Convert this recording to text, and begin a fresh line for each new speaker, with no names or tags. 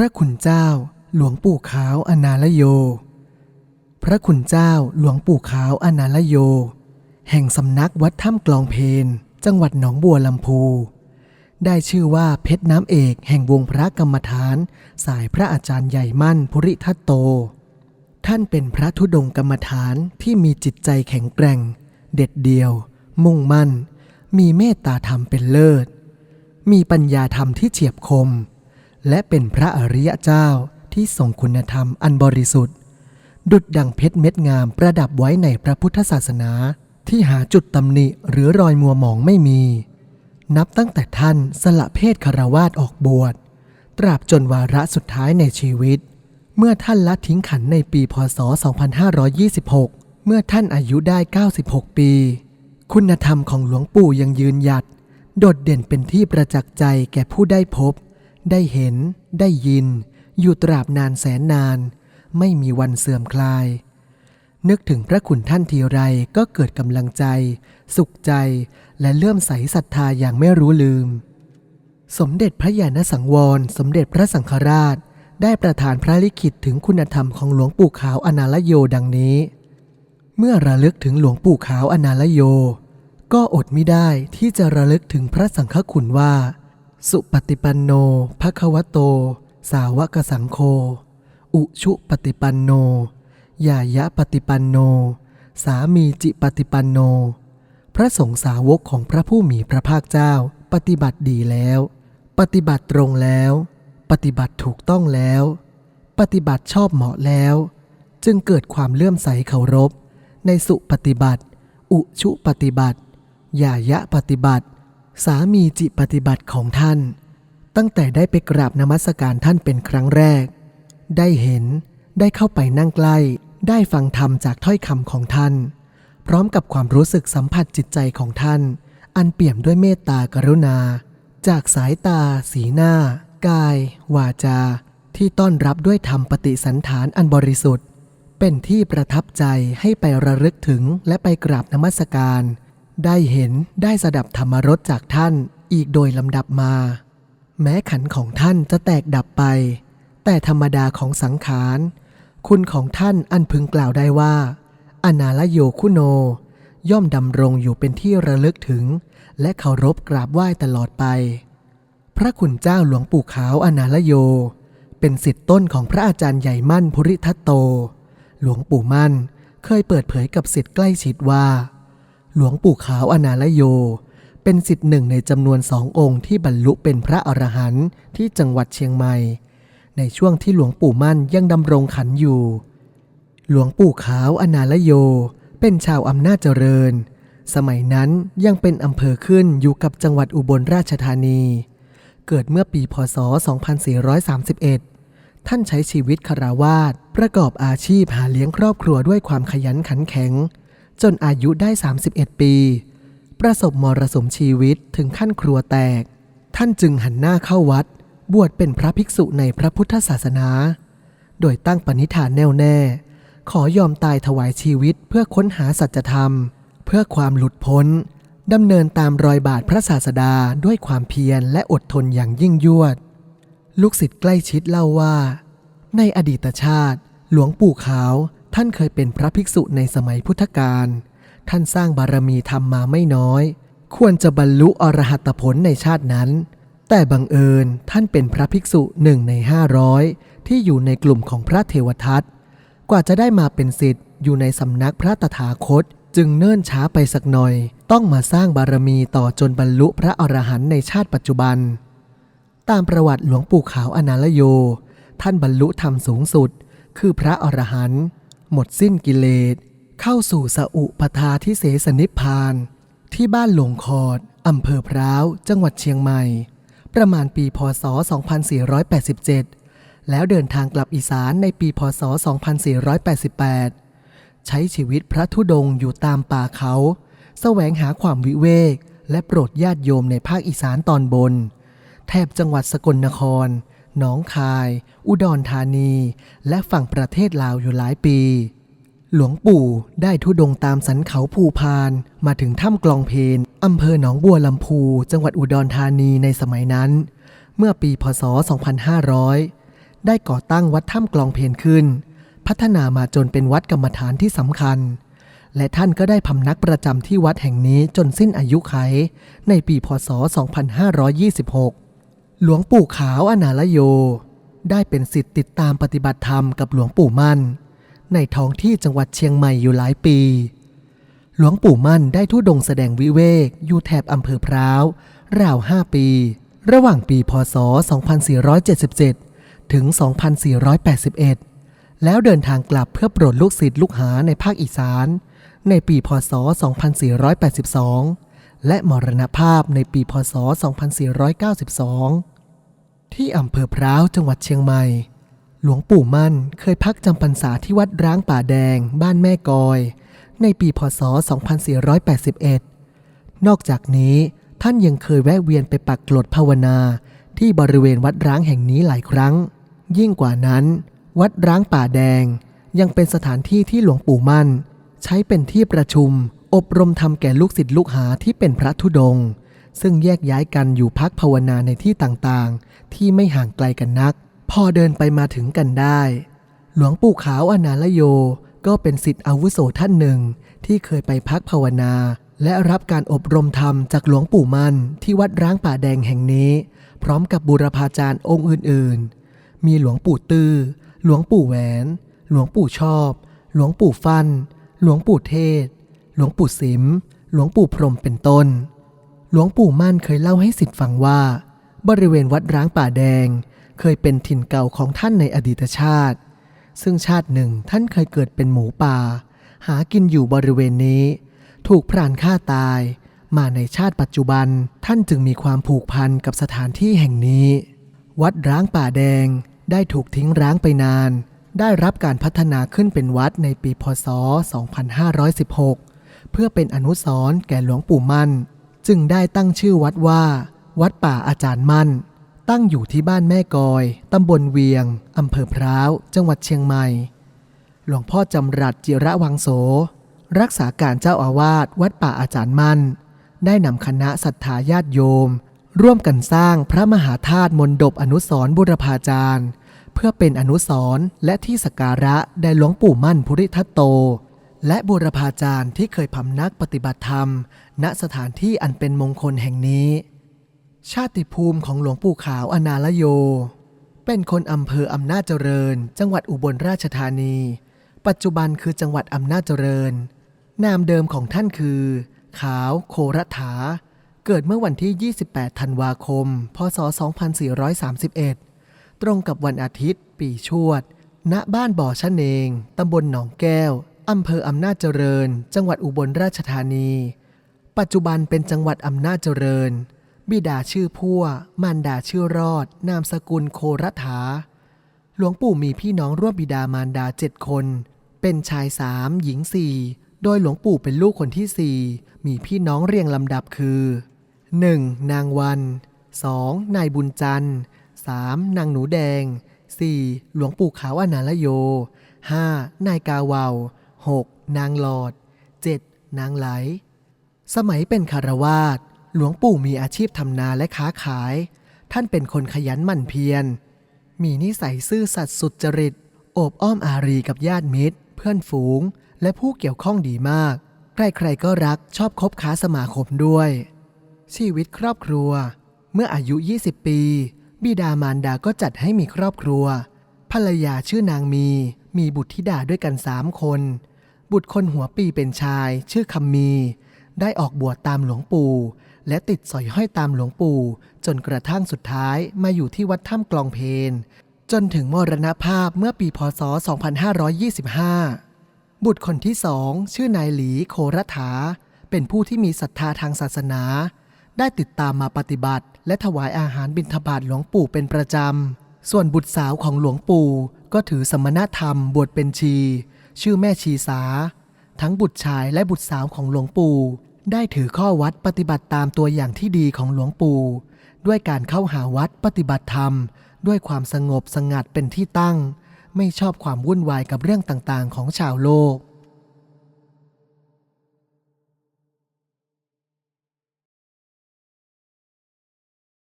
ระคุณเจ้าหลวงปู่ขาวอนาลโย พระคุณเจ้าหลวงปู่ขาวอนาลโย แห่งสำนักวัดถ้ำกลองเพนจังหวัดหนองบัวลำพู ได้ชื่อว่าเพชรน้ำเอกแห่งวงพระกรรมฐาน สายพระอาจารย์ใหญ่มั่นภูริทัตโต ท่านเป็นพระธุดงค์กรรมฐานที่มีจิตใจแข็งแกร่ง เด็ดเดียว มุ่งมั่น มีเมตตาธรรมเป็นเลิศ มีปัญญาธรรมที่เฉียบคม และเป็นพระอริยเจ้าที่ทรงคุณธรรมอันบริสุทธิ์ ดุดดังเพชรเม็ดงามประดับไว้ในพระพุทธศาสนา ที่หาจุดตำหนิหรือรอยมัวหมองไม่มี นับตั้งแต่ท่านสละเพศคารวาสออกบวช ตราบจนวาระสุดท้ายในชีวิต เมื่อท่านละทิ้งขันในปีพศ 2526 เมื่อท่านอายุได้ 96 ปี คุณธรรมของหลวงปู่ยังยืนหยัด โดดเด่นเป็นที่ประจักษ์ใจแก่ผู้ได้พบ ได้เห็น ได้ยิน อยู่ตราบนานแสนนาน ไม่มีวันเสื่อมคลาย นึกถึงพระคุณท่านทีไรก็เกิดกำลังใจ สุขใจ และเลื่อมใสศรัทธาอย่างไม่รู้ลืม สมเด็จพระญาณสังวร สมเด็จพระสังฆราช ได้ประทานพระลิขิตถึงคุณธรรมของหลวงปู่ขาวอนาลโยดังนี้ เมื่อระลึกถึงหลวงปู่ขาวอนาลโย ก็อดไม่ได้ที่จะระลึกถึงพระสังฆคุณว่า สุปฏิปันโนภควโต สาวกสังโฆ อุชุปฏิปันโน ยายะปฏิปันโน สามีจิปฏิปันโน พระสงฆ์สาวกของพระผู้มีพระภาคเจ้า ปฏิบัติดีแล้ว ปฏิบัติตรงแล้ว ปฏิบัติถูกต้องแล้ว ปฏิบัติชอบเหมาะแล้ว จึงเกิดความเลื่อมใสเคารพ ในสุปฏิบัติ อุชุปฏิบัติ ยายะปฏิบัติ สามีจิปฏิบัติของท่าน ตั้งแต่ได้ไปกราบนมัสการท่านเป็นครั้งแรก ได้เห็นได้เข้าไปนั่งใกล้ ได้ฟังธรรมจากถ้อยคำของท่าน พร้อมกับความรู้สึกสัมผัสจิตใจของท่าน อันเปี่ยมด้วยเมตตากรุณา จากสายตา สีหน้า กาย วาจา ที่ต้อนรับด้วยธรรมปฏิสันฐานอันบริสุทธิ์ เป็นที่ประทับใจให้ไประลึกถึงและไปกราบนมัสการ ได้เห็นได้สดับธรรมรสจากท่านอีกโดยลำดับมา แม้ขันของท่านจะแตกดับไป แต่ธรรมดาของสังขาร คุณของท่านอันพึงกล่าวได้ว่า อนาลโยคุโน ย่อมดำรงอยู่เป็นที่ระลึกถึง และเคารพกราบไหว้ตลอดไป พระคุณเจ้าหลวงปู่ขาวอนาลโย เป็นสิทธิ์ต้นของพระอาจารย์ใหญ่มั่นภูริทัตโต หลวงปู่มั่นเคยเปิดเผยกับสิทธิ์ใกล้ชิดว่า หลวงปู่ขาวอนาลโย เป็นสิทธิ์หนึ่งในจำนวนสององค์ที่บรรลุเป็นพระอรหันต์ที่จังหวัดเชียงใหม่ ในช่วงที่หลวงปู่มั่นยังดำรงขันอยู่ หลวงปู่ขาวอนาลโย เป็นชาวอำนาจเจริญ สมัยนั้นยังเป็นอำเภอขึ้นอยู่กับจังหวัดอุบลราชธานี เกิดเมื่อปีพศ 2431 ท่านใช้ชีวิตคาราวาสประกอบอาชีพหาเลี้ยงครอบครัวด้วยความขยันขันแข็ง จนอายุได้ 31 ปี ประสบมรสุมชีวิตถึงขั้นครัวแตก ท่านจึงหันหน้าเข้าวัด บวชเป็นพระภิกษุในพระพุทธศาสนา โดยตั้งปณิธานแน่วแน่ ขอยอมตายถวายชีวิตเพื่อค้นหาสัจธรรม เพื่อความหลุดพ้นดำเนินตามรอยบาทพระศาสดาด้วยความเพียรและอดทนอย่างยิ่งยวด ลูกศิษย์ใกล้ชิดเล่าว่า ในอดีตชาติ หลวงปู่ขาว ท่านเคยเป็นพระภิกษุในสมัยพุทธกาล ท่านสร้างบารมีธรรมมาไม่น้อย ควรจะบรรลุอรหัตผลในชาตินั้น แต่บังเอิญท่านเป็นพระภิกษุหนึ่งในห้าร้อยที่อยู่ในกลุ่มของพระเทวทัต กว่าจะได้มาเป็นศิษย์อยู่ในสำนักพระตถาคตจึงเนิ่นช้าไปสักหน่อย ต้องมาสร้างบารมีต่อจนบรรลุพระอรหันต์ในชาติปัจจุบัน ตามประวัติหลวงปู่ขาวอนาลโย ท่านบรรลุธรรมสูงสุด คือพระอรหันต์ หมดสิ้นกิเลส เข้าสู่สอุปทาทิเสสนิพาน ที่บ้านหลงคอดอำเภอพร้าว จังหวัดเชียงใหม่ ประมาณปีพศ 2487 แล้วเดินทางกลับอีสานในปีพศ 2488 ใช้ชีวิตพระธุดงอยู่ตามป่าเขา แสวงหาความวิเวก และโปรดญาติโยมในภาคอีสานตอนบน แถบจังหวัดสกลนคร หนองคาย อุดรธานี และฝั่งประเทศลาวอยู่หลายปี หลวงปู่ได้ทุดงตามสันเขาภูพาน มาถึงถ้ำกลองเพนอำเภอหนองบัวลำพู จังหวัดอุดรธานีในสมัยนั้น เมื่อปีพศ 2500 ได้ก่อตั้งวัดถ้ำกลองเพนขึ้น พัฒนามาจนเป็นวัดกรรมฐานที่สำคัญและท่านก็ได้พำนักประจำที่วัดแห่งนี้จนสิ้นอายุไข ในปีพศ 2526 หลวงปู่ขาวอนาลโย ได้เป็นสิทธิ์ติดตามปฏิบัติธรรมกับหลวงปู่มั่น ในท้องที่จังหวัดเชียงใหม่อยู่หลายปี หลวงปู่มั่นได้ทุดงแสดงวิเวกอยู่แถบอำเภอพร้าว ราว5ปี ระหว่างปีพศ 2477 ถึง 2481 แล้วเดินทางกลับเพื่อโปรดลูกศิษย์ลูกหาในภาคอีสาน ในปีพศ 2482 และมรณภาพในปีพศ 2492 ที่อำเภอพร้าวจังหวัดเชียงใหม่ หลวงปู่มั่นเคยพักจำพรรษาที่วัดร้างป่าแดง บ้านแม่กอย ในปีพศ 2481 นอกจากนี้ท่านยังเคยแวะเวียนไปปักกลดภาวนา ที่บริเวณวัดร้างแห่งนี้หลายครั้ง ยิ่งกว่านั้น วัดร้างป่าแดง ยังเป็นสถานที่ที่หลวงปู่มั่น ใช้เป็นที่ประชุม อบรมธรรมแก่ลูกศิษย์ลูกหาที่เป็นพระธุดงค์ซึ่งแยกย้ายกันอยู่พักภาวนาในที่ต่างๆ ที่ไม่ห่างไกลกันนัก พอเดินไปมาถึงกันได้ หลวงปู่ขาวอนาลโยก็เป็นสิทธิ์อาวุโสท่านหนึ่ง ที่เคยไปพักภาวนา และรับการอบรมธรรมจากหลวงปู่มันที่วัดร้างป่าแดงแห่งนี้ พร้อมกับบูรพาจารย์องค์อื่นๆ มีหลวงปู่ตื้อ หลวงปู่แหวน หลวงปู่ชอบ หลวงปู่ฟัน หลวงปู่เทศ ลวงปู่สิม หลวงปู่พรมเป็นต้น หลวงปู่มั่นเคยเล่าให้สิทธิ์ฟังว่า บริเวณวัดร้างป่าแดง เคยเป็นถิ่นเก่าของท่านในอดีตชาติ ซึ่งชาติหนึ่งท่านเคยเกิดเป็นหมูป่า หากินอยู่บริเวณนี้ ถูกพรานฆ่าตาย มาในชาติปัจจุบันท่านจึงมีความผูกพันกับสถานที่แห่งนี้ วัดร้างป่าแดงได้ถูกทิ้งร้างไปนานได้รับการพัฒนาขึ้นเป็นวัดในปีพศ 2516 เพื่อเป็นอนุสรณ์แก่หลวงปู่มั่น จึงได้ตั้งชื่อวัดว่า วัดป่าอาจารย์มั่น ตั้งอยู่ที่บ้านแม่กอยตำบลเวียงอำเภอพร้าว จังหวัดเชียงใหม่ หลวงพ่อจำรัดจิระวังโส รักษาการเจ้าอาวาสวัดป่าอาจารย์มั่น ได้นำคณะศรัทธาญาติโยม ร่วมกันสร้างพระมหาธาตุมนดบอนุสรณ์บุรพาจารย์ เพื่อเป็นอนุสรณ์และที่สกการะแด่หลวงปู่มั่นภูริทัตโต และบุรพาจารย์ที่เคยพำนักปฏิบัติธรรม ณสถานที่อันเป็นมงคลแห่งนี้ ชาติภูมิของหลวงปู่ขาวอนาลโย เป็นคนอำเภออำนาจเจริญ จังหวัดอุบลราชธานี ปัจจุบันคือจังหวัดอำนาจเจริญ นามเดิมของท่านคือ ขาวโครถา เกิดเมื่อวันที่ 28 ธันวาคม พศ 2431 ตรงกับวันอาทิตย์ ปีชวด ณบ้านบ่อชะเนงตำบลหนองแก้ว อำเภออำนาจเจริญ จังหวัดอุบลราชธานี ปัจจุบันเป็นจังหวัดอำนาจเจริญ บิดาชื่อพั่วมารดาชื่อรอด นามสกุลโครถาหลวงปู่มีพี่น้องร่วมบิดามารดาเจ็ดคน เป็นชายสามหญิงสี่โดยหลวงปู่เป็นลูกคนที่สี่มีพี่น้องเรียงลำดับคือ 1. นางวัน 2. นายบุญจันทร์ 3. นางหนูแดง 4. หลวงปู่ขาวอนาลโย 5. นายกาวาว 6. นางหลอด 7. นางไหล สมัยเป็นคารวาสหลวงปู่มีอาชีพทำนาและค้าขาย ท่านเป็นคนขยันหมั่นเพียร มีนิสัยซื่อสัตย์สุจริต โอบอ้อมอารีกับญาติมิตร เพื่อนฝูง และผู้เกี่ยวข้องดีมาก ใครๆก็รักชอบคบค้าสมาคมด้วย ชีวิตครอบครัว เมื่ออายุ 20 ปี บิดามารดาก็จัดให้มีครอบครัว ภรรยาชื่อนางมี มีบุตรธิดาด้วยกันสามคน บุตรคนหัวปีเป็นชาย ชื่อคำมี ได้ออกบวชตามหลวงปู่ และติดสอยห้อยตามหลวงปู่ จนกระทั่งสุดท้ายมาอยู่ที่วัดถ้ำกลองเพนจนถึงมรณภาพเมื่อปีพศ 2525 บุตรคนที่สองชื่อนายหลีโครถา เป็นผู้ที่มีศรัทธาทางศาสนา ได้ติดตามมาปฏิบัติ และถวายอาหารบิณฑบาตหลวงปู่เป็นประจำ ส่วนบุตรสาวของหลวงปู่ก็ถือสมณธรรมบวชเป็นชี ชื่อแม่ชีสา ทั้งบุตรชายและบุตรสาวของหลวงปู่ ได้ถือข้อวัดปฏิบัติตามตัวอย่างที่ดีของหลวงปู่ ด้วยการเข้าหาวัดปฏิบัติธรรม ด้วยความสงบสงัดเป็นที่ตั้ง ไม่ชอบความวุ่นวายกับเรื่องต่างๆ ของชาวโลก